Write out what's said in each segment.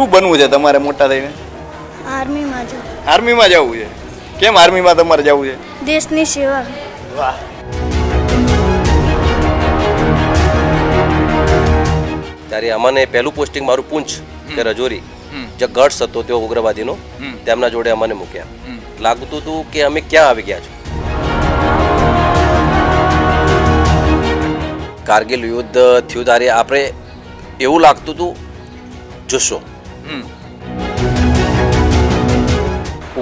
શું બનવું છે તમારે મોટા થઈને? આર્મીમાં જો આર્મીમાં જવું છે? કેમ આર્મીમાં તમારે જવું છે? દેશની સેવા. વાહ. ત્યારે અમને પહેલું પોસ્ટિંગ મારું પૂંછ કે રજોરી. જે ગઢ હતો તેઓ ઉગ્રવાદીનો. તેમના જોડે અમને મૂક્યા. લાગતું હતું કે અમે ક્યાં આવી ગયા છો? કારગિલ યુદ્ધ થયું ત્યારે આપણે એવું લાગતું હતું જુસ્સો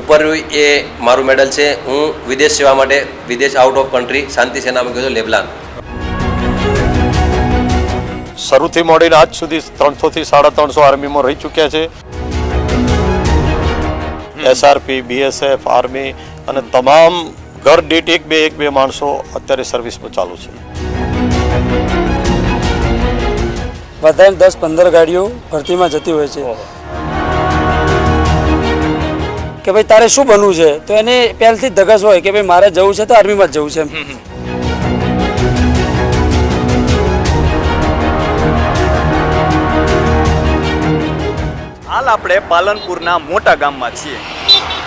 ઉપર એ મારું મેડલ છે. હું વિદેશ સેવા માટે વિદેશ આઉટ ઓફ કન્ટ્રી શાંતિ સેનામાં ગયો છું લેબલાન. શરૂથી મોડીને આજ સુધી ત્રણસોથી સાડા ત્રણસો આર્મીમાં રહી ચૂક્યા છે. એસઆરપી બીએસએફ આર્મી અને તમામ ઘર દીઠ એક બે એક બે માણસો અત્યારે સર્વિસમાં ચાલુ છે. વધારે દસ પંદર ગાડીઓ ભરતીમાં જતી હોય છે. કે ભાઈ તારે શું બનવું છે? તો એને પહેલથી ધગસ હોય કે ભાઈ મારે જવું છે તો આર્મીમાં જ જવું છે હાલ આપણે પાલનપુરના મોટા ગામમાં છીએ.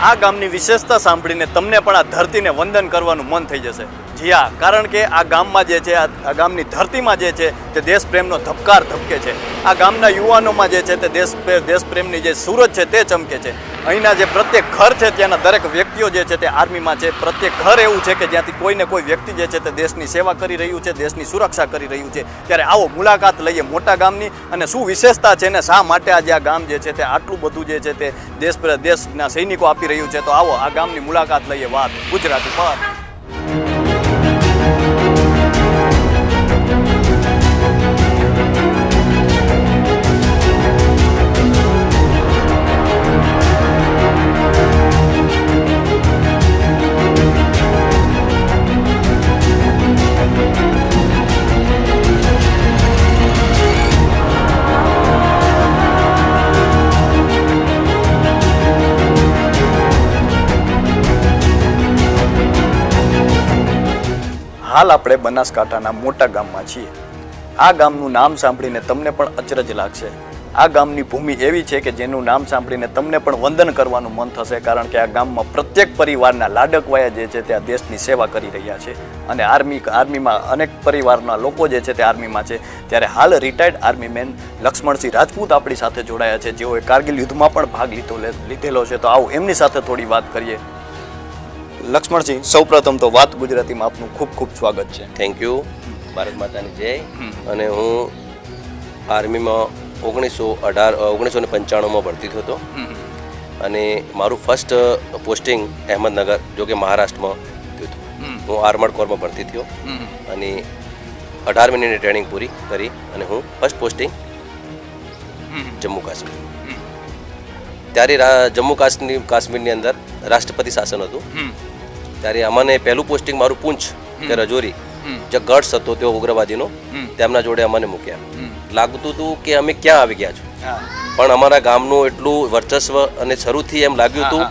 આ ગામની વિશેષતા સાંભળીને તમને પણ આ ધરતીને વંદન કરવાનું મન થઈ જશે. જી હા કારણ કે આ ગામમાં જે છે, આ ગામની ધરતીમાં જે છે, તે દેશ પ્રેમનો ધબકાર ધબકે છે. આ ગામના યુવાનોમાં જે છે, તે દેશ પ્રે- દેશ જે સૂરજ છે, તે ચમકે છે. અહીંના જે પ્રત્યેક ઘર છે, ત્યાંના દરેક વ્યક્તિઓ જે છે, તે આર્મીમાં છે. પ્રત્યેક ઘર એવું છે કે જ્યાંથી કોઈને કોઈ વ્યક્તિ જે છે, તે દેશની સેવા કરી રહ્યું છે, દેશની સુરક્ષા કરી રહ્યું છે. ત્યારે આવો મુલાકાત લઈએ મોટા ગામની અને શું વિશેષતા છે ને શા માટે આજે આ ગામ જે છે, તે આટલું બધું જે છે, તે દેશ દેશના સૈનિકો આપી રહ્યું છે. તો આવો આ ગામની મુલાકાત લઈએ વાત ગુજરાતી પર. હાલ આપણે બનાસકાંઠાના મોટા ગામમાં છીએ. આ ગામનું નામ સાંભળીને તમને પણ અચરજ લાગશે. આ ગામની ભૂમિ એવી છે કે જેનું નામ સાંભળીને તમને પણ વંદન કરવાનું મન થશે કારણ કે આ ગામમાં પ્રત્યેક પરિવારના લાડકવાયા જે છે તે આ દેશની સેવા કરી રહ્યા છે. અને આર્મી આર્મીમાં અનેક પરિવારના લોકો જે છે તે આર્મીમાં છે. ત્યારે હાલ retired army man Laxmansinh Rajput આપણી સાથે જોડાયા છે. જેઓએ કારગિલ યુદ્ધમાં પણ ભાગ લીધો લીધેલો છે. તો આવો એમની સાથે થોડી વાત કરીએ. લક્ષ્મણસિંહ સૌપ્રથમ તો વાત ગુજરાતીમાં આપનું ખૂબ ખૂબ સ્વાગત છે. થેન્ક યુ ભારત માતાની જય. અને હું આર્મીમાં ઓગણીસો અઢાર ઓગણીસો ને પંચાણુંમાં ભરતી થયો અને મારું ફર્સ્ટ પોસ્ટિંગ અહેમદનગર, જો કે મહારાષ્ટ્રમાં થયું હતું. હું આર્મડ કોરમાં ભરતી થયો. અને અઢાર મિનિટની ટ્રેનિંગ પૂરી કરી અને હું ફર્સ્ટ પોસ્ટિંગ જમ્મુ કાશ્મીર. ત્યારે જમ્મુ કાશ્મીર, કાશ્મીરની અંદર રાષ્ટ્રપતિ શાસન હતું. ત્યારે અમને પહેલું પોસ્ટિંગ મારું પૂંછ કે રજોરી જે ગઢ હતો તેઓ ઉગ્રવાદીનો તેમના જોડે અમને મૂક્યા. લાગતું હતું કે અમે ક્યાં આવી ગયા છો? પણ અમારા ગામનું એટલું વર્ચસ્વ અને શરૂથી એમ લાગ્યું હતું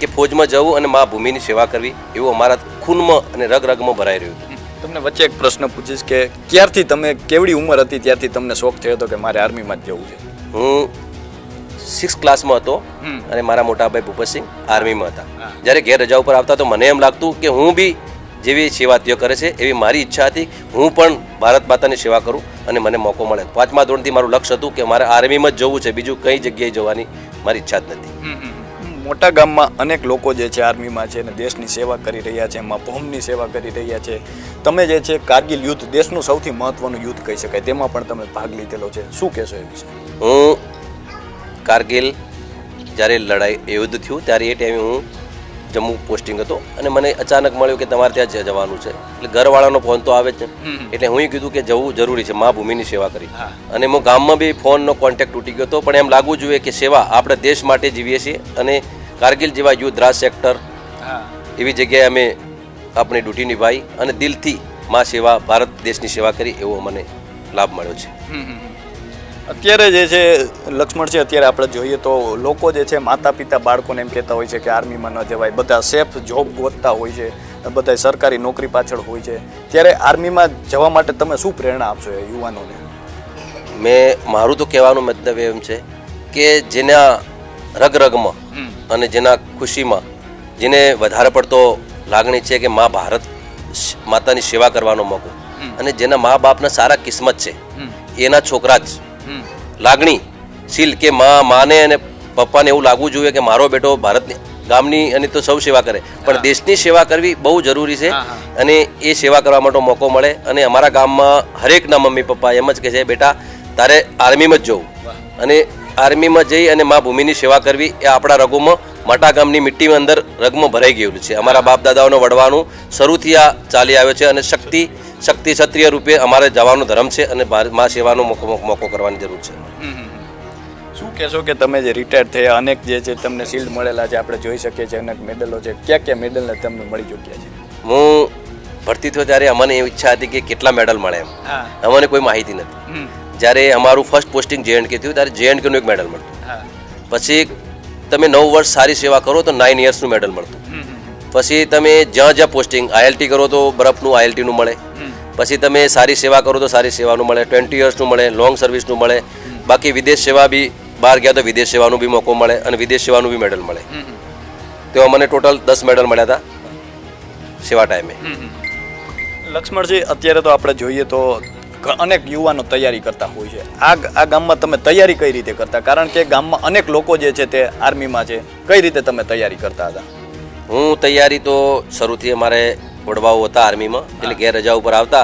કે ફોજમાં જવું અને મા ભૂમિની સેવા કરવી એવું અમારા ખૂનમાં અને રગ રગમાં ભરાઈ રહ્યું હતું. તમને વચ્ચે એક પ્રશ્ન પૂછીશ કે ક્યારથી તમે કેવડી ઉંમર હતી ત્યારથી તમને શોખ થયો હતો કે મારે આર્મીમાં જ જવું છે? હું સિક્સ ક્લાસમાં હતો અને મારા મોટાભાઈ ભૂપતસિંહ આર્મીમાં હતા. જ્યારે ઘેર રજા ઉપર આવતા તો મને એમ લાગતું કે હું બી જેવી સેવા તેઓ કરે છે એવી મારી ઈચ્છા હતી હું પણ ભારત માતાની સેવા કરું અને મને મોકો મળે. પાંચમા ધોરણથી મારું લક્ષ્ય હતું કે મારે આર્મીમાં જ જવું છે બીજું કઈ જગ્યાએ જવાની મારી ઈચ્છા જ નથી. મોટા ગામમાં અનેક લોકો જે છે આર્મીમાં છે અને દેશની સેવા કરી રહ્યા છે એમાં ભૌમની સેવા કરી રહ્યા છે. તમે જે છે કારગિલ યુદ્ધ દેશનું સૌથી મહત્વનું યુદ્ધ કહી શકાય તેમાં પણ તમે ભાગ લીધેલો છે. શું કહેશો એ વિશે? હું કારગિલ જ્યારે લડાઈ યુદ્ધ થયું ત્યારે એ ટાઈમે હું જમ્મુ પોસ્ટિંગ હતો અને મને અચાનક મળ્યું કે તમારે ત્યાં જ જવાનું છે. એટલે ઘરવાળાનો ફોન તો આવે જ એટલે હું કીધું કે જવું જરૂરી છે મા ભૂમિની સેવા કરી. અને હું ગામમાં બી ફોનનો કોન્ટેક્ટ તૂટી ગયો હતો પણ એમ લાગવું જોઈએ કે સેવા આપણે દેશ માટે જીવીએ છીએ અને કારગિલ જેવા યુદ્ધ રાજ સેક્ટર એવી જગ્યાએ અમે આપણી ડ્યુટી નિભાવી અને દિલથી મા સેવા ભારત દેશની સેવા કરી એવો મને લાભ મળ્યો છે. અત્યારે જે છે લક્ષ્મણ છે અત્યારે આપણે જોઈએ તો લોકો જે છે માતા પિતા બાળકોને એમ કહેતા હોય છે કે આર્મીમાં ન જવાય. બધા સેફ જોબ ગોતતા હોય છે બધા સરકારી નોકરી પાછળ હોય છે. ત્યારે આર્મીમાં જવા માટે તમે શું પ્રેરણા આપશો યુવાનોને? મેં મારું તો કહેવાનું મતલબ એમ છે કે જેના રગરગમાં અને જેના ખુશીમાં જેને વધારે પડતો લાગણી છે કે મા ભારત માતાની સેવા કરવાનો મોકો. અને જેના મા બાપના સારા કિસ્મત છે એના છોકરા જ લાગણી. શીલ કે મા માને અને પપ્પાને એવું લાગવું જોઈએ કે મારો બેટો ભારતની ગામની અને તો સૌ સેવા કરે. પણ દેશની સેવા કરવી બહુ જરૂરી છે અને એ સેવા કરવા માટે મોકો મળે અને અમારા ગામમાં હરેકના મમ્મી પપ્પા એમ જ કહે છે બેટા તારે આર્મીમાં જ જવું. અને આર્મીમાં જઈ અને મા ભૂમિની સેવા કરવી એ આપણા રગોમાં માટા ગામની મિટ્ટીમાં અંદર રગમાં ભરાઈ ગયેલું છે. અમારા બાપ દાદાઓને વડવાનું શરૂથી આ ચાલી આવ્યો છે અને શક્તિ શક્તિ ક્ષત્રિય રૂપે અમારે જવાનો ધર્મ છે અને મા સેવાનો મોકો મોકો કરવાની જરૂર છે. શું કહેશો કે તમે જે રિટાયર થયા અનેક જે છે તમને શિલ્ડ મળેલા છે આપણે જોઈ શકીએ છીએ અનેક મેડલો છે. ક્યાં ક્યાં મેડલ તમને મળી ચૂક્યા છે? હું ભરતી થયો ત્યારે અમને એવી ઈચ્છા હતી કે કેટલા મેડલ મળે એમ. અમને કોઈ માહિતી નથી. જ્યારે અમારું ફર્સ્ટ પોસ્ટિંગ જે એન્ડ કે થયું ત્યારે જે એન્ડ કેનું એક મેડલ મળતું. પછી તમે નવ વર્ષ સારી સેવા કરો તો નાઇન યર્સનું મેડલ મળતું. પછી તમે જ્યાં જ્યાં પોસ્ટિંગ આઈએલટી કરો તો બરફનું આઈએલટીનું મળે. પછી તમે સારી સેવા કરો તો સારી સેવાનું મળે. ટ્વેન્ટી યર્સનું મળે લોંગ સર્વિસનું મળે. બાકી વિદેશ સેવા બી બહાર ગયા તો વિદેશ સેવાનું બી મોકો મળે અને વિદેશ સેવાનું બી મેડલ મળે. તો મને ટોટલ દસ મેડલ મળ્યા હતા સેવા ટાઈમે લક્ષ્મણજી અત્યારે તો આપણે જોઈએ તો અનેક યુવાનો તૈયારી કરતા હોય છે. આ આ ગામમાં તમે તૈયારી કઈ રીતે કરતા? કારણ કે ગામમાં અનેક લોકો જે છે તે આર્મીમાં છે. કઈ રીતે તમે તૈયારી કરતા હતા? હું તૈયારી તો શરૂથી અમારે વડવાઓ હતા આર્મીમાં એટલે ઘેર રજા ઉપર આવતા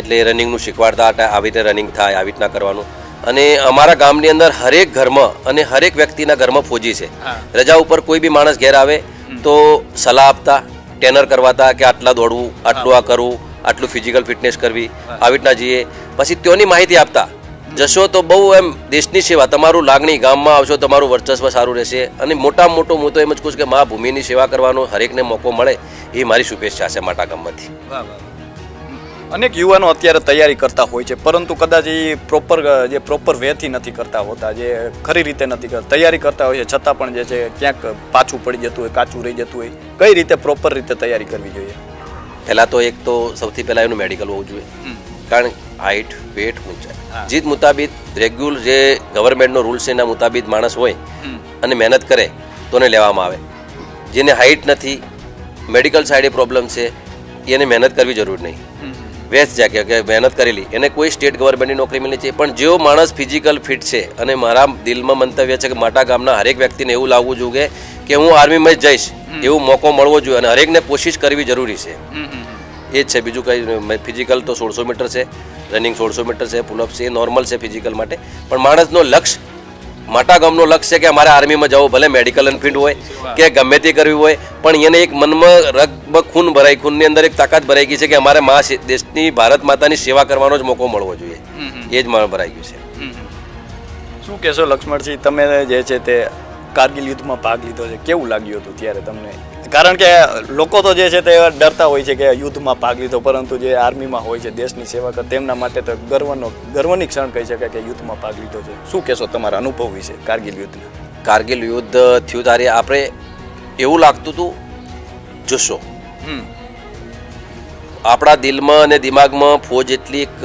એટલે રનિંગનું શીખવાડતા હતા આવી રીતે રનિંગ થાય આવી રીતના કરવાનું. અને અમારા ગામની અંદર હરેક ઘરમાં અને હરેક વ્યક્તિના ઘરમાં ફોજી છે. રજા ઉપર કોઈ બી માણસ ઘેર આવે તો સલાહ આપતા ટેનર કરવાતા કે આટલા દોડવું આટલું આ કરવું આટલું ફિઝિકલ ફિટનેસ કરવી આવી રીતના જઈએ. પછી ત્યોની માહિતી આપતા. જશો તો બહુ એમ દેશની સેવા તમારું લાગણી ગામમાં આવશો તમારું વર્ચસ્વ સારું રહેશે અને મોટામાં મોટું હું તો એમ જ કહું છું કે મા ભૂમિની સેવા કરવાનો હરેકને મોકો મળે એ મારી શુભેચ્છા છે માટા ગામમાંથી. અનેક યુવાનો અત્યારે તૈયારી કરતા હોય છે પરંતુ કદાચ એ પ્રોપર જે પ્રોપર વેથી નથી કરતા હોતા જે ખરી રીતે નથી કરતા તૈયારી કરતા હોય છે છતાં પણ જે છે ક્યાંક પાછું પડી જતું હોય કાચું રહી જતું હોય કઈ રીતે પ્રોપર રીતે તૈયારી કરવી જોઈએ? પહેલાં તો એક તો સૌથી પહેલાં એનું મેડિકલ હોવું જોઈએ. કારણ હાઇટ વેટ ઊંચાઈ. જીત મુતાબિક રેગ્યુલર જે ગવર્મેન્ટનો રૂલ્સ એના મુતાબિક માણસ હોય અને મહેનત કરે તો એને લેવામાં આવે. જેને હાઇટ નથી મેડિકલ સાઈડે પ્રોબ્લેમ છે એને મહેનત કરવી જરૂર નહીં. વેસ્ટ કે- કે મહેનત કરેલી એને કોઈ સ્ટેટ ગવર્મેન્ટની નોકરી મળી છે. પણ જેઓ માણસ ફિઝિકલ ફિટ છે અને મારા દિલમાં મંતવ્ય છે કે માટા ગામના હરેક વ્યક્તિને એવું લાવવું જોઈએ કે હું આર્મીમાં જ જઈશ એવો મોકો મળવો જોઈએ અને હરેકને કોશિશ કરવી જરૂરી છે. એ જ છે. બીજું કંઈ ફિઝિકલ તો સોળસો મીટર છે. રનિંગ સોળસો મીટર છે. પુલઅપ છે. એ નોર્મલ છે ફિઝિકલ માટે. પણ માણસનો લક્ષ્ય માટા ગામનો લક્ષ્ય છે કે અમારે આર્મીમાં જવું ભલે મેડિકલ અનફિટ હોય કે ગમે તે કરવી હોય પણ એને એક મનમાં રગબગ ખૂન ભરાય. ખૂનની અંદર એક તાકાત ભરાઈ ગઈ છે કે અમારે મા દેશની ભારત માતાની સેવા કરવાનો જ મોકો મળવો જોઈએ. એ જ મારે ભરાઈ ગયું છે. શું કહેશો લક્ષ્મણજી તમે જે છે તે કારગિલ યુદ્ધમાં ભાગ લીધો છે. કેવું લાગ્યું હતું ત્યારે તમને? કારણ કે લોકો તો જે છે તે ડરતા હોય છે કે યુદ્ધમાં ભાગ લીધો પરંતુ જે આર્મીમાં હોય છે દેશની સેવા કર તેમના માટે તો ગર્વનો ગર્વની ક્ષણ કહી શકાય કે યુદ્ધમાં ભાગ લીધો છે. શું કહેશો તમારા અનુભવ વિશે કારગિલ યુદ્ધના? કારગિલ યુદ્ધ થયું ત્યારે આપણે એવું લાગતું હતું જોશો. આપણા દિલમાં અને દિમાગમાં ફોજ એટલી એક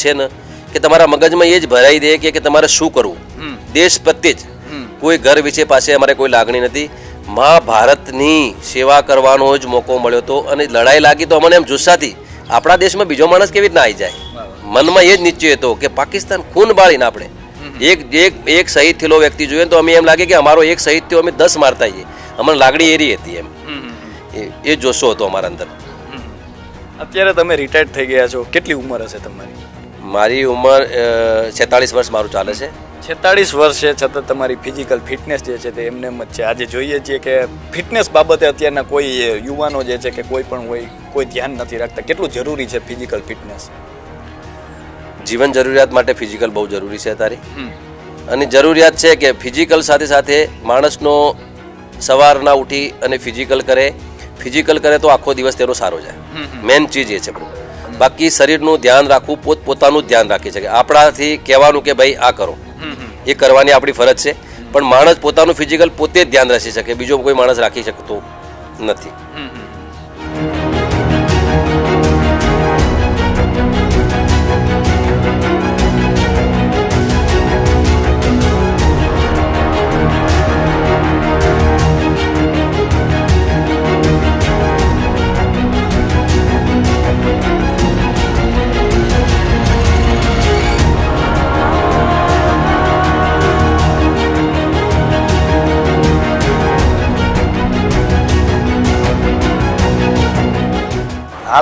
છે ને કે તમારા મગજમાં એ જ ભરાઈ દે કે કે તમારે શું કરવું? દેશ પ્રત્યે જ. કોઈ ઘર વિશે પાસે અમારે કોઈ લાગણી નથી. મા ભારતની સેવા કરવાનો જ મોકો મળ્યો હતો અને લડાઈ લાગી તો અમને એમ જુસ્સાથી. આપણા દેશમાં બીજો માણસ કેવી રીતના આવી જાય? મનમાં એ જ નિશ્ચય હતો કે પાકિસ્તાન ખૂન બાળીને આપણે. એક એક એક શહીદ થયેલો વ્યક્તિ જોઈએ તો અમે એમ લાગે કે અમારો એક શહીદ થયો અમે દસ મારતા આવીએ અમને લાગણી એરી હતી એમ. એ- એ જોશો હતો અમારા અંદર. અત્યારે તમે રિટાયર્ડ થઈ ગયા છો. કેટલી ઉંમર હશે તમારી? મારી ઉંમર છેતાળીસ વર્ષ મારું ચાલે છે. છેતાળીસ વર્ષ છે છતાં તમારી ફિઝિકલ ફિટનેસ જે છે તે એમને એમ જ છે. આજે જોઈએ છીએ કે ફિટનેસ બાબતે અત્યારના કોઈ યુવાનો જે છે કે કોઈ પણ હોય કોઈ ધ્યાન નથી રાખતા. કેટલું જરૂરી છે ફિઝિકલ ફિટનેસ જીવન જરૂરિયાત માટે ફિઝિકલ બહુ જરૂરી છે તારી અને જરૂરિયાત છે કે ફિઝિકલ સાથે સાથે માણસનો સવારના ઉઠી અને ફિઝિકલ કરે. ફિઝિકલ કરે તો આખો દિવસ તેનો સારો જાય. મેન ચીજ એ છે બાકી શરીરનું ધ્યાન રાખવું પોત પોતાનું જ ધ્યાન રાખી શકે આપણાથી કહેવાનું કે ભાઈ આ કરો. એ કરવાની આપણી ફરજ છે. પણ માણસ પોતાનું ફિઝિકલ પોતે જ ધ્યાન રાખી શકે. બીજો કોઈ માણસ રાખી શકતો નથી.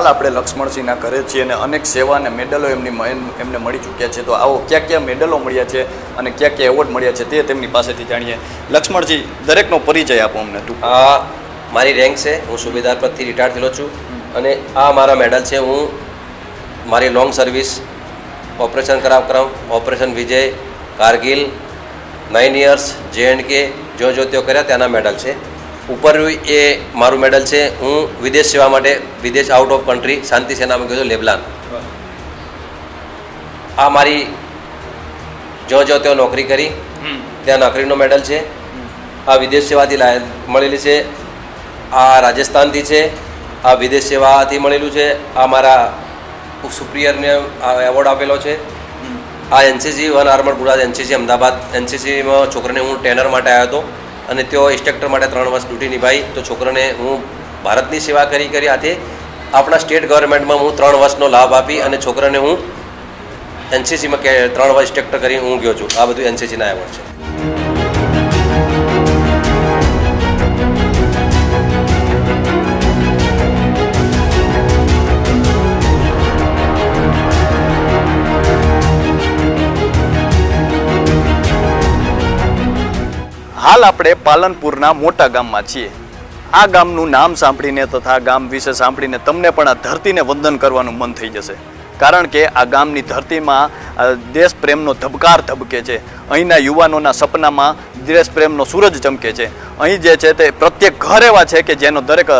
હાલ આપણે લક્ષ્મણસિંહના ઘરે છીએ અને અનેક સેવા અને મેડલો એમની એમને મળી ચૂક્યા છે. તો આવો ક્યાં ક્યાં મેડલો મળ્યા છે અને ક્યાં ક્યાં એવોર્ડ મળ્યા છે તે તેમની પાસેથી જાણીએ. લક્ષ્મણજી, દરેકનો પરિચય આપો અમને તું. મારી રેન્ક છે. હું સુબેદાર પદથી રિટાયર થયેલો છું અને આ મારા મેડલ છે. હું મારી લોંગ સર્વિસ ઓપરેશન કરાવ કરાવ. Operation Vijay, Kargil nine years જે એન્ડ કે જો જો કર્યા, ત્યાંના મેડલ છે. ઉપર એ મારું મેડલ છે. હું વિદેશ સેવા માટે વિદેશ આઉટ ઓફ કન્ટ્રી શાંતિ સેનામાં ગયો છું લેબલાન. આ મારી જો જો તેઓ નોકરી કરી ત્યાં નોકરીનો મેડલ છે. આ વિદેશ સેવાથી લાય- મળેલી છે. આ રાજસ્થાનથી છે. આ વિદેશ સેવાથી મળેલું છે. આ મારા સુપ્રિયરને આ એવોર્ડ આપેલો છે. આ NCC one armed Gujarat NCC Ahmedabad. એનસીસીમાં છોકરાને હું ટ્રેનર માટે આવ્યો હતો. અને તેઓ ઇન્સ્ટ્રક્ટર માટે ત્રણ વર્ષ ડ્યુટી નિભાવી તો છોકરાને હું ભારતની સેવા કરી કરી આથી આપણા સ્ટેટ ગવર્મેન્ટમાં હું ત્રણ વર્ષનો લાભ આપી અને છોકરાને હું એનસીસીમાં કે ત્રણ વર્ષ ઇન્સ્ટ્રક્ટર કરી હું ગયો છું. આ બધું એનસીસીના એવોર્ડ છે. હાલ આપણે પાલનપુરના મોટા ગામમાં છીએ. આ ગામનું નામ સાંભળીને તથા ગામ વિશે સાંભળીને તમને પણ આ ધરતીને વંદન કરવાનું મન થઈ જશે. કારણ કે આ ગામની ધરતીમાં દેશ પ્રેમનો ધબકાર ધબકે છે. અહીંના યુવાનોના સપનામાં દેશ પ્રેમનો સૂરજ ચમકે છે. અહીં જે છે તે પ્રત્યેક ઘર એવા છે કે જેનો દરેક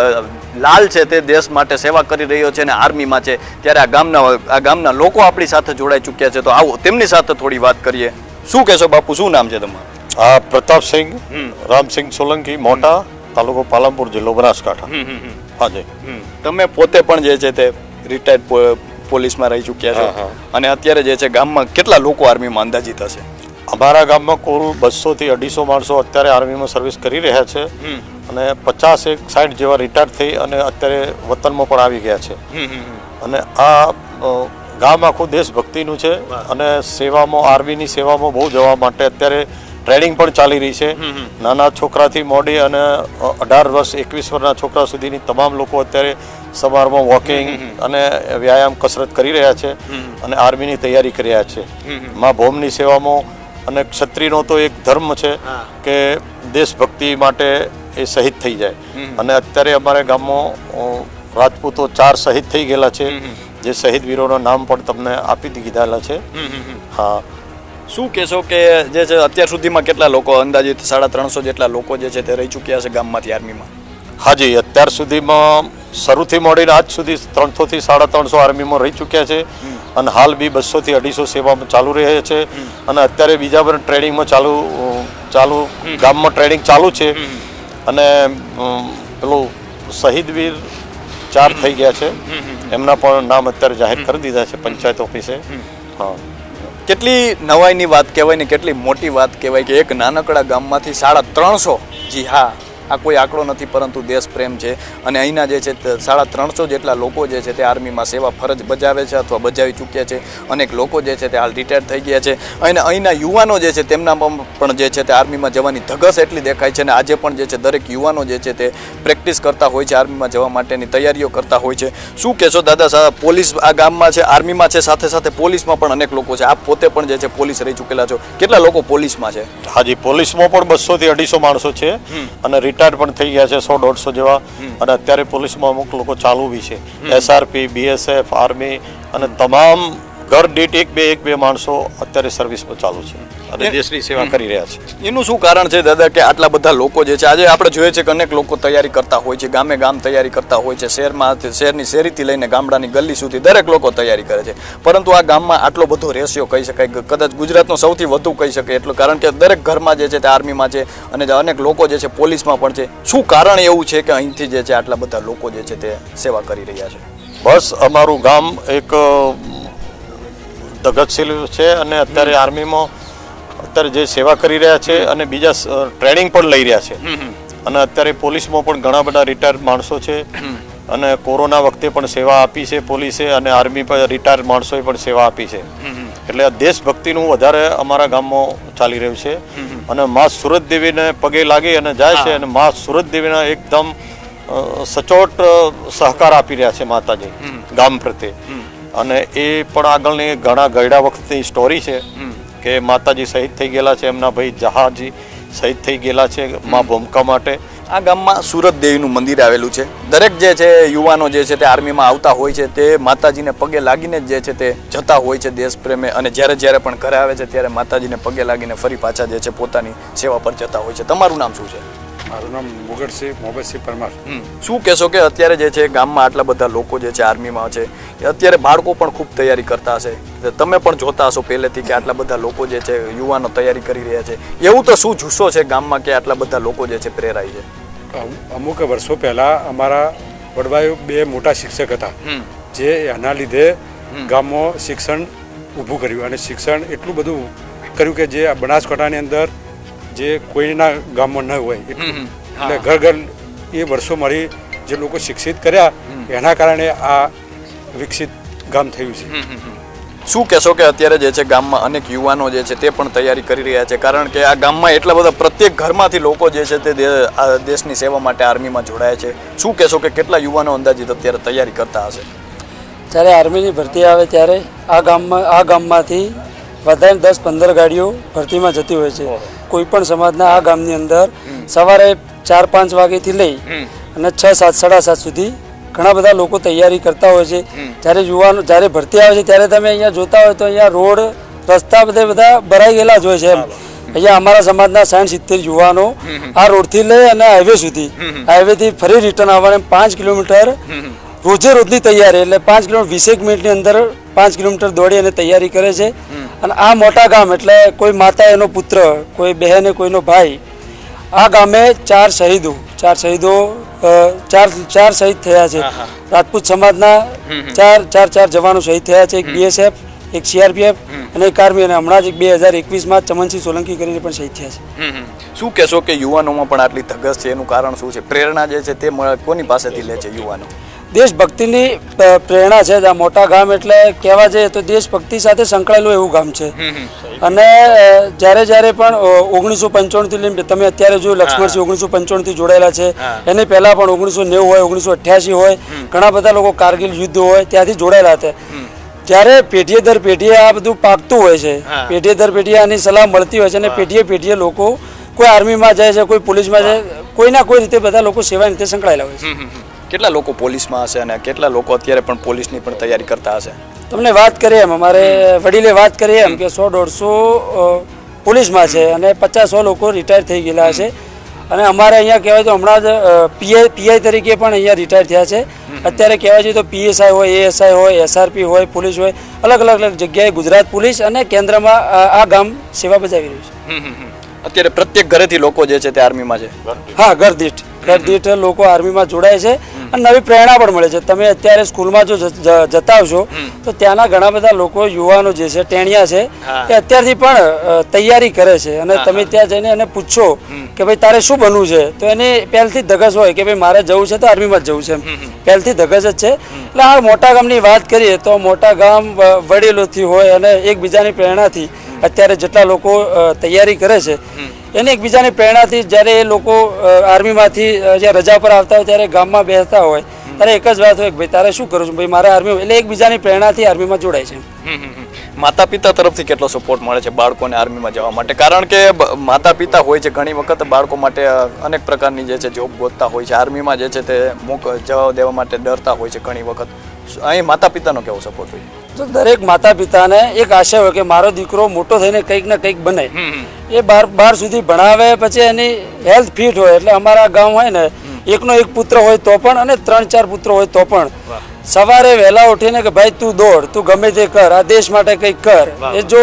લાલ છે તે દેશ માટે સેવા કરી રહ્યો છે અને આર્મીમાં છે. ત્યારે આ ગામના આ ગામના લોકો આપણી સાથે જોડાઈ ચૂક્યા છે. તો આવો તેમની સાથે થોડી વાત કરીએ. શું કહેશો બાપુ, શું નામ છે તમારું? આ પ્રતાપસિંહ રામસિંહ સોલંકી મોટા તાલુકો પાલનપુર જિલ્લો બનાસકાંઠા. હાજી તમે પોતે પણ જે છે તે રિટાયર્ડ પોલીસમાં રહી ચૂક્યા છો. અને અત્યારે જે છે ગામમાં કેટલા લોકો આર્મીમાં અંદાજિત હશે? અમારા ગામમાં કુલ બસો થી અઢીસો માણસો અત્યારે આર્મીમાં સર્વિસ કરી રહ્યા છે. અને પચાસ એક સાઠ જેવા રિટાયર્ડ થઈ અને અત્યારે વતનમાં પણ આવી ગયા છે. અને આ ગામ આખું દેશભક્તિનું છે અને સેવામાં આર્મીની સેવામાં બહુ જવા માટે અત્યારે ટ્રેનિંગ પણ ચાલી રહી છે. નાના છોકરાથી મોડી અને અઢાર વર્ષ એકવીસ વર્ષના છોકરા સુધીની તમામ લોકો અત્યારે સવારમાં વોકિંગ અને વ્યાયામ કસરત કરી રહ્યા છે અને આર્મીની તૈયારી કરી રહ્યા છે. માં ભોમની સેવામાં અને ક્ષત્રિયનો તો એક ધર્મ છે કે દેશભક્તિ માટે એ શહીદ થઈ જાય. અને અત્યારે અમારા ગામમાં રાજપૂતો ચાર શહીદ થઈ ગયેલા છે. જે શહીદ વીરોના નામ પણ તમને આપી દીધેલા છે. હા. શું કહેશો કે જે છે અત્યાર સુધીમાં કેટલા લોકો અંદાજિત સાડા ત્રણસો જેટલા લોકો જે છે તે રહી ચૂક્યા છે ગામમાંથી આર્મીમાં? હાજી અત્યાર સુધીમાં શરૂથી મળીને આજ સુધી ત્રણસોથી સાડા ત્રણસો આર્મીમાં રહી ચૂક્યા છે. અને હાલ બી બસોથી અઢીસો સેવામાં ચાલુ રહે છે. અને અત્યારે બીજા પણ ટ્રેનિંગમાં ચાલુ ચાલુ ગામમાં ટ્રેનિંગ ચાલુ છે. અને પેલું શહીદ વીર ચાર થઈ ગયા છે. એમના પણ નામ અત્યારે જાહેર કરી દીધા છે પંચાયત ઓફિસે. હા. કેટલી નવાઈની વાત કહેવાય ને કેટલી મોટી વાત કહેવાય કે એક નાનકડા ગામમાંથી સાડા ત્રણસો જી હા આ કોઈ આંકડો નથી પરંતુ દેશ પ્રેમ છે. અને અહીંના જે છે સાડા ત્રણસો જેટલા લોકો જે છે તે આર્મીમાં સેવા ફરજ બજાવે છે અથવા બજાવી ચૂક્યા છે. અનેક લોકો જે છે તે હાલ રિટાયર થઈ ગયા છે. અને અહીંના યુવાનો જે છે તેમનામાં પણ જે છે તે આર્મીમાં જવાની ધગસ એટલી દેખાય છે. અને આજે પણ જે છે દરેક યુવાનો જે છે તે પ્રેક્ટિસ કરતા હોય છે આર્મીમાં જવા માટેની તૈયારીઓ કરતા હોય છે. શું કહેશો દાદા સાહેબ પોલીસ આ ગામમાં છે આર્મીમાં છે સાથે સાથે પોલીસમાં પણ અનેક લોકો છે. આપ પોતે પણ જે છે પોલીસ રહી ચૂકેલા છો. કેટલા લોકો પોલીસમાં છે? હાજી પોલીસમાં પણ બસો થી અઢીસો માણસો છે. અને રિટાયર્ડ પણ થઈ ગયા છે સો દોઢસો જેવા. અને અત્યારે પોલીસમાં અમુક લોકો ચાલુ બી છે. એસઆરપી બીએસએફ આર્મી અને તમામ ઘર દીઠ એક બે એક બે માણસો અત્યારે સર્વિસમાં ચાલુ છે અને દેશની સેવા કરી રહ્યા છે. એનું શું કારણ છે દાદા કે આટલા બધા લોકો જે છે આજે આપણે જોઈએ છે કે અનેક લોકો તૈયારી કરતા હોય છે ગામે ગામ તૈયારી કરતા હોય છે શહેરમાં શહેરની શેરીથી લઈને ગામડાની ગલી સુધી દરેક લોકો તૈયારી કરે છે. પરંતુ આ ગામમાં આટલો બધો રેશિયો કહી શકાય કદાચ ગુજરાતનો સૌથી વધુ કહી શકે એટલું કારણ કે દરેક ઘરમાં જે છે તે આર્મીમાં છે અને અનેક લોકો જે છે પોલીસમાં પણ છે. શું કારણ એવું છે કે અહીંથી જે છે આટલા બધા લોકો જે છે તે સેવા કરી રહ્યા છે? બસ અમારું ગામ એક ધગતશીલ છે અને અત્યારે આર્મીમાં અત્યારે જે સેવા કરી રહ્યા છે અને બીજા ટ્રેનિંગ પણ લઈ રહ્યા છે. અને અત્યારે પોલીસમાં પણ ઘણા બધા રિટાયર્ડ માણસો છે અને કોરોના વખતે પણ સેવા આપી છે પોલીસે અને આર્મી પર રિટાયર્ડ માણસોએ પણ સેવા આપી છે. એટલે આ દેશભક્તિનું વધારે અમારા ગામમાં ચાલી રહ્યું છે. અને મા સુરત દેવીને પગે લાગી અને જાય છે અને મા સુરત દેવીના એકદમ સચોટ સહકાર આપી રહ્યા છે માતાજી ગામ પ્રત્યે. અને એ પણ આગળની ઘણા ગયડા વખતની સ્ટોરી છે કે માતાજી શહીદ થઈ ગયેલા છે એમના ભાઈ જહાજી શહીદ થઈ ગયેલા છે મા ભૂમકા માટે. આ ગામમાં સુરત દેવીનું મંદિર આવેલું છે. દરેક જે છે યુવાનો જે છે તે આર્મીમાં આવતા હોય છે તે માતાજીને પગે લાગીને જ જે છે તે જતા હોય છે દેશ પ્રેમે અને જ્યારે જ્યારે પણ ઘરે આવે છે ત્યારે માતાજીને પગે લાગીને ફરી પાછા જે છે પોતાની સેવા પર જતા હોય છે. તમારું નામ શું છે? મારું નામ મુગટસિંહ મોહમ્મદસિંહ પરમાર. શું કહેશો કે અત્યારે જે છે ગામમાં આટલા બધા લોકો જે છે આર્મીમાં છે એ અત્યારે બાળકો પણ ખૂબ તૈયારી કરતા હશે. તમે પણ જોતા હશો પહેલેથી કે આટલા બધા લોકો જે છે યુવાનો તૈયારી કરી રહ્યા છે. એવું તો શું જુસ્સો છે ગામમાં કે આટલા બધા લોકો જે છે પ્રેરાય છે? અમુક વર્ષો પહેલાં અમારા વડવાઈ બે મોટા શિક્ષક હતા. જે એના લીધે ગામમાં શિક્ષણ ઊભું કર્યું અને શિક્ષણ એટલું બધું કર્યું કે જે બનાસકાંઠાની અંદર જે કોઈના ગામમાં ન હોય. એટલે ઘર ઘર એ વર્ષો મળી જે લોકો શિક્ષિત કર્યા એના કારણે આ વિકસિત ગામ થયું છે. શું કહેશો કે અત્યારે જે છે ગામમાં અનેક યુવાનો જે છે તે પણ તૈયારી કરી રહ્યા છે? કારણ કે આ ગામમાં એટલા બધા પ્રત્યેક ઘરમાંથી લોકો જે છે તે દે- આ દેશની સેવા માટે આર્મીમાં જોડાયા છે. શું કહેશો કે કેટલા યુવાનો અંદાજિત અત્યારે તૈયારી કરતા હશે? જ્યારે આર્મીની ભરતી આવે ત્યારે આ ગામમાં આ ગામમાંથી વધારે દસ પંદર ગાડીઓ ભરતીમાં જતી હોય છે. કોઈ પણ સમાજના આ ગામની અંદર સવારે ચાર પાંચ વાગ્યાથી લઈ અને છ સાત સાડા સાત સુધી ઘણા બધા લોકો તૈયારી કરતા હોય છે. જ્યારે યુવાનો જ્યારે ભરતી આવે છે ત્યારે તમે અહીંયા જોતા હોય તો અહીંયા રોડ રસ્તા બધા બધા ભરાઈ ગયેલા જ હોય છે એમ. અહીંયા અમારા સમાજના સાઠ સિત્તેર યુવાનો આ રોડથી લઈ અને હાઈવે સુધી. હાઈવેથી ફરી રિટર્ન આવવાના પાંચ કિલોમીટર રોજે રોજની તૈયારી. એટલે પાંચ કિલોમીટર વીસેક મિનિટની અંદર પાંચ કિલોમીટર દોડી અને તૈયારી કરે છે. અને આ મોટા ગામ એટલે કોઈ માતા એનો પુત્ર કોઈ બહેન કોઈનો ભાઈ આ ગામે ચાર શહીદો ચાર શહીદો ચાર ચાર શહીદ થયા છે. રાજપૂત સમાજના ચાર ચાર ચાર જવાનો શહીદ થયા છે. એક બીએસએફ એક સીઆરપીએફ અને એક આર્મી અને હમણાં જ એક બે હજાર એકવીસમાં ચમનસિંહ સોલંકી કરીને પણ શહીદ થયા છે. શું કહેશો કે યુવાનોમાં પણ આટલી ધગસ છે? એનું કારણ શું છે? પ્રેરણા જે છે તે કોની પાસેથી લે છે યુવાનો? દેશભક્તિની પ્રેરણા છે આ મોટા ગામ એટલે કહેવા જઈએ તો દેશભક્તિ સાથે સંકળાયેલું એવું ગામ છે. અને જ્યારે જ્યારે પણ ઓગણીસો પંચાણુંથી લઈને તમે અત્યારે જોયું લક્ષ્મણસિંહ ઓગણીસો પંચાણુંથી જોડાયેલા છે. એની પહેલાં પણ ઓગણીસો નેવું હોય ઓગણીસો અઠ્યાસી હોય ઘણા બધા લોકો કારગિલ યુદ્ધ હોય ત્યાંથી જોડાયેલા હતા. જ્યારે પેઢીએ દર પેઢીએ આ બધું પાકતું હોય છે પેઢીએ દર પેઢીએ આની સલાહ મળતી હોય છે અને પેઢીએ પેઢીએ લોકો કોઈ આર્મીમાં જાય છે કોઈ પોલીસમાં જાય કોઈના કોઈ રીતે બધા લોકો સેવાની રીતે સંકળાયેલા હોય છે. કેટલા લોકો પોલીસમાં હશે અને કેટલા લોકો અત્યારે પણ પોલીસની પણ તૈયારી કરતા હશે? તમને વાત કરીએ એમ અમારે વડીલે વાત કરીએ એમ કે સો દોઢસો પોલીસમાં છે અને પચાસ સો લોકો રિટાયર થઈ ગયેલા છે. અને અમારે અહીંયા કહેવાય તો હમણાં જ પીઆઈ પીઆઈ તરીકે પણ અહીંયા રિટાયર થયા છે. અત્યારે કહેવાય છે તો પીએસઆઈ હોય એએસઆઈ હોય એસઆરપી હોય પોલીસ હોય અલગ અલગ અલગ જગ્યાએ ગુજરાત પોલીસ અને કેન્દ્રમાં આ આ ગામ સેવા બજાવી રહ્યું છે. અત્યારે પ્રત્યેક ઘરેથી લોકો જે છે તે આર્મીમાં છે? હા ઘર દીઠ ઘર દીઠ લોકો આર્મીમાં જોડાય છે. અને નવી પ્રેરણા પણ મળે છે. તમે અત્યારે સ્કૂલમાં જો જતા આવશો તો ત્યાંના ઘણા બધા લોકો યુવાનો જે છે ટેણિયા છે એ અત્યારથી પણ તૈયારી કરે છે. અને તમે ત્યાં જઈને એને પૂછો કે ભાઈ તારે શું બનવું છે? તો એની પહેલથી ધગસ હોય કે ભાઈ મારે જવું છે તો આર્મીમાં જ જવું છે પહેલથી ધગસ જ છે. એટલે આ મોટા ગામની વાત કરીએ તો મોટા ગામ વડીલોથી હોય અને એકબીજાની પ્રેરણાથી અત્યારે જેટલા લોકો તૈયારી કરે છે એને એકબીજાની પ્રેરણાથી જ્યારે એ લોકો આર્મીમાંથી જ્યારે રજા પર આવતા હોય ત્યારે ગામમાં બેસતા હોય ત્યારે એક જ વાત હોય ભાઈ તારે શું કરું છું? ભાઈ મારે આર્મી એટલે એકબીજાની પ્રેરણાથી આર્મીમાં જોડાય છે. માતા પિતા તરફથી કેટલો સપોર્ટ મળે છે બાળકોને આર્મીમાં જવા માટે? કારણ કે માતા પિતા હોય છે ઘણી વખત બાળકો માટે અનેક પ્રકારની જે છે જોબ ગોતતા હોય છે. આર્મીમાં જે છે તે મોક જવા દેવા માટે ડરતા હોય છે ઘણી વખત. અહીં માતા પિતાનો કેવો સપોર્ટ હોય? તો દરેક માતા પિતાને એક આશા હોય કે મારો દીકરો મોટો થઈને કંઈક ને કંઈક બને. એ બાર બાર સુધી ભણાવે પછી એની હેલ્થ ફિટ હોય એટલે અમારા ગામ હોય ને એકનો એક પુત્ર હોય તો પણ અને ત્રણ ચાર પુત્ર હોય તો પણ. સવારે વહેલા ઉઠીને કે ભાઈ તું દોડ તું ગમે તે કર આ દેશ માટે કંઈક કર. એ જો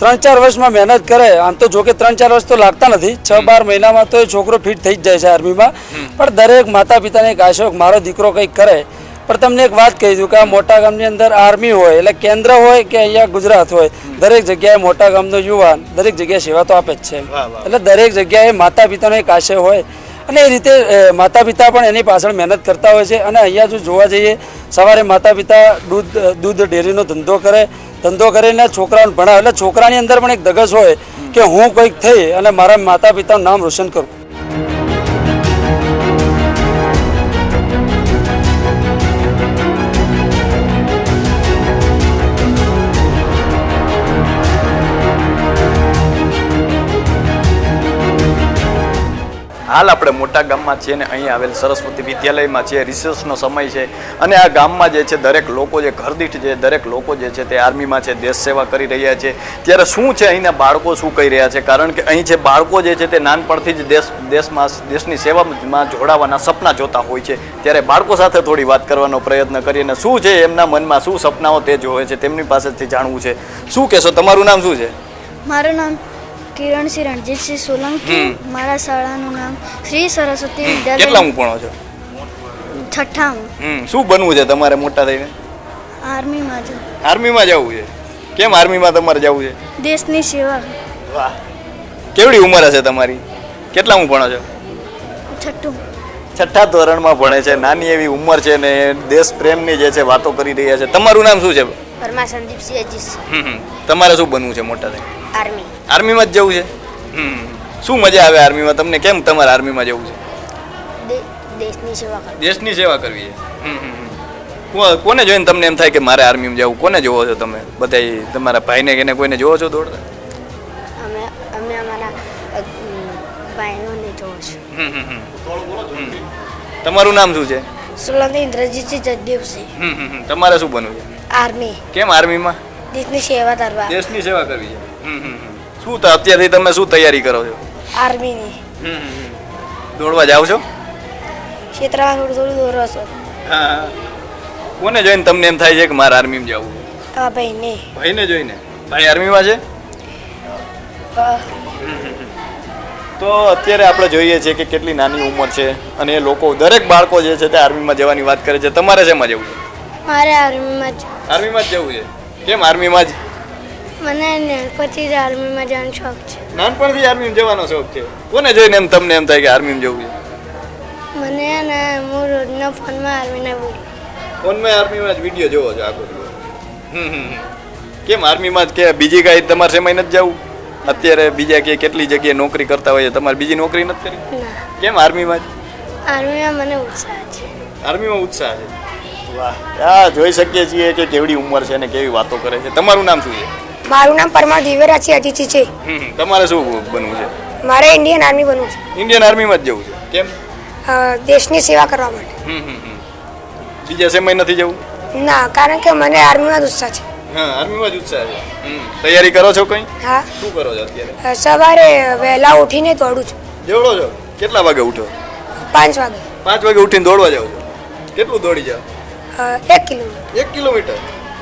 ત્રણ ચાર વર્ષમાં મહેનત કરે આમ તો જો કે ત્રણ ચાર વર્ષ તો લાગતા નથી. છ બાર મહિનામાં તો એ છોકરો ફિટ થઈ જ જાય છે આર્મીમાં. પણ દરેક માતા પિતાને એક આશો મારો દીકરો કંઈક કરે. પણ તમને એક વાત કહી દઉં કે આ મોટા ગામની અંદર આર્મી હોય એટલે કેન્દ્ર હોય કે અહીંયા ગુજરાત હોય દરેક જગ્યાએ મોટા ગામનો યુવાન દરેક જગ્યાએ સેવા તો આપે જ છે એટલે દરેક જગ્યાએ માતા પિતાનો એક આશય હોય. અને એ રીતે માતા પિતા પણ એની પાછળ મહેનત કરતા હોય છે. અને અહીંયા જો જોવા જઈએ સવારે માતા પિતા દૂધ દૂધ ડેરીનો ધંધો કરે ધંધો કરીને છોકરાઓને ભણાવે. એટલે છોકરાની અંદર પણ એક ધગસ હોય કે હું કંઈક થઈ અને મારા માતા પિતાનું નામ રોશન કરું. હાલ આપણે મોટા ગામમાં છીએ ને અહીં આવેલ સરસ્વતી વિદ્યાલયમાં છીએ. રિસર્ચનો સમય છે. અને આ ગામમાં જે છે, દરેક લોકો જે ઘરદીઠ છે દરેક લોકો જે છે, તે આર્મીમાં છે, દેશ સેવા કરી રહ્યા છે. ત્યારે શું છે, અહીંના બાળકો શું કહી રહ્યા છે? કારણ કે અહીં જે બાળકો જે છે, તે નાનપણથી જ દેશ, દેશમાં, દેશની સેવામાં જોડાવાના સપના જોતા હોય છે. ત્યારે બાળકો સાથે થોડી વાત કરવાનો પ્રયત્ન કરીએ અને શું છે, એમના મનમાં શું સપનાઓ તે જોવે છે, તેમની પાસેથી જાણવું છે. શું કહેશો? તમારું નામ શું છે? મારું નામ કિરણસિંહ રણજીતસિંહ સોલંકી મારા શાળાનું નામ શ્રી સરસ્વતી કેટલા વિદ્યાલય. હું ભણો છો? છઠ્ઠા હમ શું બનવું છે તમારે મોટા થઈને? આર્મીમાં જવું આર્મીમાં જવું છે? કેમ આર્મીમાં તમારે જવું છે? દેશની સેવા. વાહ. કેવડી ઉંમર હશે તમારી? કેટલા હું ભણો છો? છઠ્ઠું. છઠ્ઠા ધોરણમાં ભણે છે. નાની એવી ઉંમર છે ને દેશ પ્રેમની જે છે વાતો કરી રહ્યા છે. તમારું નામ શું છે? પરમા સંદીપસિંહ અજીત. તમારે શું બનવું છે મોટા થઈને આર્મી. આર્મીમાં જ જવું છે? હમ શું મજા આવે આર્મીમાં તમને? કેમ તમારે આર્મીમાં જવું છે? દે- દેશની સેવા કરવી. દેશની સેવા કરવી છે. હમ હમ હમ. કો- કોને જોઈને તમને એમ થાય કે મારે આર્મીમાં જવું? કોને જોવો છો તમે? બધા તમારા ભાઈને કે એને કોઈને જોવો છો દોડતા? અમે અમે અમારા અ, ઉમ, ભાઈઓને જોઉં છું. હમ હમ હમ. હમ. તમારું નામ શું છે? સોલંકી ઇન્દ્રજીતસિંહ જગદેવસિંહ. હમ હમ હમ. તમારે શું બનવું છે? આર્મી કેમ આર્મીમાં? દેશની સેવા કરવા. દેશની સેવા કરવી છે. હમ હમ હમ. શું તો અત્યારથી તમે શું તૈયારી કરો છો? આર્મીની હમ હમ હમ. દોડવા જાઓ છો? ક્ષેત્રમાં થોડું થોડું દોરો છો. હા કોને જોઈને તમને એમ થાય છે કે મારે આર્મીમાં જવું આ ભાઈને. ભાઈને જોઈને? ભાઈ આર્મીમાં છે? અ, તો અત્યારે આપણે જોઈએ છીએ કે કેટલી નાની ઉંમર છે અને એ લોકો દરેક બાળકો જે છે તે આર્મીમાં જવાની વાત કરે છે. તમારે શેમાં જવું છે? મારે આર્મીમાં જ આર્મીમાં જ જવું છે? કેમ આર્મીમાં જ? મને નાનપણથી જ આર્મીમાં જવાનો શોખ છે. નાનપણથી આર્મીમાં જવાનો શોખ છે? કોને જોઈને એમ તમને એમ થાય કે આર્મીમાં જવું છે? મને ને હું રોજના ફોનમાં આર્મીના વીડિયો ફોનમાં આર્મીમાં જ વીડિયો જોવો છો આખો. કેમ આર્મીમાં જ કે બીજી કાંઈ તમારે શેમાં નથી જવું? અત્યારે બીજા કે કેટલી જગ્યાએ નોકરી કરતા હોય છે તમારે બીજી નોકરી નથી કરી કેમ આર્મીમાં જ? આર્મીમાં મને ઉત્સાહ છે. આર્મીમાં ઉત્સાહ છે. વાહ. જોઈ શકીએ છીએ કે કેવડી ઉંમર છે ને કેવી વાતો કરે છે. તમારું નામ શું છે? મારું નામ પરમાર છે અતિથિ છે. હમ. તમારે શું બનવું છે? મારે ઇન્ડિયન આર્મી બનવું છે. ઇન્ડિયન આર્મીમાં જ જવું છે. કેમ? અ, દેશની સેવા કરવા માટે. હમ હમ હમ. બીજા સેમય નથી જવું? ના કારણ કે મને આર્મીમાં જ ઉત્સાહ છે. હા આર્મીમાં જ ઉત્સાહ છે. હમ. તૈયારી કરો છો કંઈ? હા. શું કરો છો અત્યારે? અ, સવારે વહેલા ઉઠીને દોડું છું. દોડો છો? કેટલા વાગે ઉઠો? પાંચ વાગે. પાંચ વાગે ઉઠીને દોડવા જાવ છો? કેટલું દોડી જાવ એક કિલોમીટર. એક કિલોમીટર?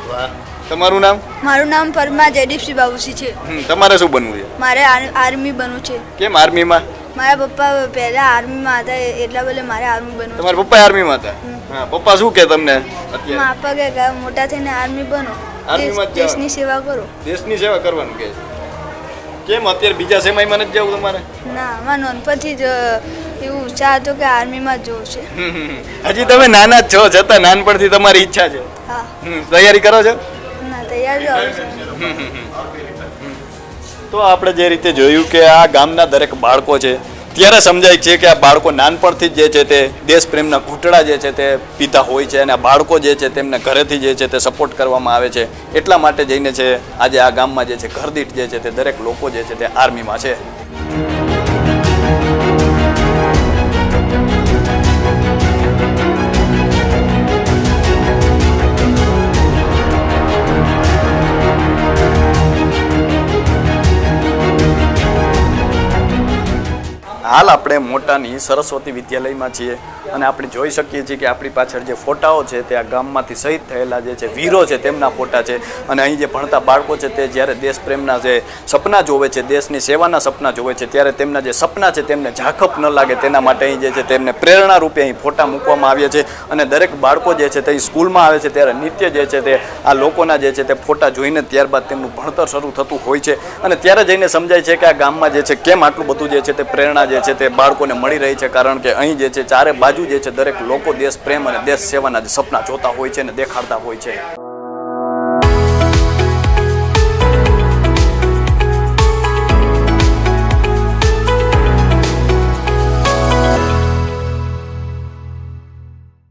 વાહ. તમારું નામ? મારું નામ પરમા જયદીપસિંહ બાબુસિંહ છે. તમારે શું બનવું છે? મારે આર- આર્મી બનવું છે. કેમ આર્મીમાં? મારા પપ્પા પહેલા આર્મીમાં હતા એટલા બદલે મારે આર્મી બનવું છે તમારા પપ્પા આર્મીમાં હતા? હા પપ્પા શું કે તમને મારા માપા કે મોટા થઈને આર્મી બનો. દેશની સેવા કરો. દેશની સેવા કરવાનું કે કેમ અત્યારે બીજા સેમાઈમાં નથી જવું તમારે? ના મારા નાનપણથી જ એવું હતો કે આર્મીમાં જવું છે. હજી તમે નાના છો છતાં નાનપણથી તમારી ઈચ્છા છે. હા. તૈયારી કરો છો? ના તૈયારી તો આપણે જે રીતે જોયું કે આ ગામના દરેક બાળકો છે ત્યારે સમજાય છે કે આ બાળકો નાનપણથી જ જે છે તે દેશ પ્રેમના ઘૂંટડા જે છે તે પીતા હોય છે અને આ બાળકો જે છે તેમને ઘરેથી જે છે તે સપોર્ટ કરવામાં આવે છે. એટલા માટે જઈને છે આજે આ ગામમાં જે છે ઘરદીઠ જે છે તે દરેક લોકો જે છે તે આર્મીમાં છે. હાલ આપણે મોટાની સરસ્વતી વિદ્યાલયમાં છીએ અને આપણે જોઈ શકીએ છીએ કે આપણી પાછળ જે ફોટાઓ છે તે આ ગામમાંથી શહીદ થયેલા જે છે વીરો છે તેમના ફોટા છે અને અહીં જે ભણતા બાળકો છે તે જ્યારે દેશ પ્રેમના જે સપના જોવે છે, દેશની સેવાના સપના જોવે છે, ત્યારે તેમના જે સપના છે તેમને ઝાખપ ન લાગે તેના માટે અહીં જે છે તેમને પ્રેરણા રૂપે અહીં ફોટા મૂકવામાં આવ્યા છે અને દરેક બાળકો જે છે તે સ્કૂલમાં આવે છે ત્યારે નિત્ય જે છે તે આ લોકોના જે છે તે ફોટા જોઈને ત્યારબાદ તેમનું ભણતર શરૂ થતું હોય છે અને ત્યારે જઈને સમજાય છે કે આ ગામમાં જે છે કેમ આટલું બધું જે છે તે પ્રેરણા જે છે તે બાળકોને મળી રહી છે કારણ કે અહીં જે છે ચારે બાજુ જે છે દરેક લોકો દેશ પ્રેમ અને દેશ સેવાના જે સપના જોતા હોય છે અને દેખાડતા હોય છે.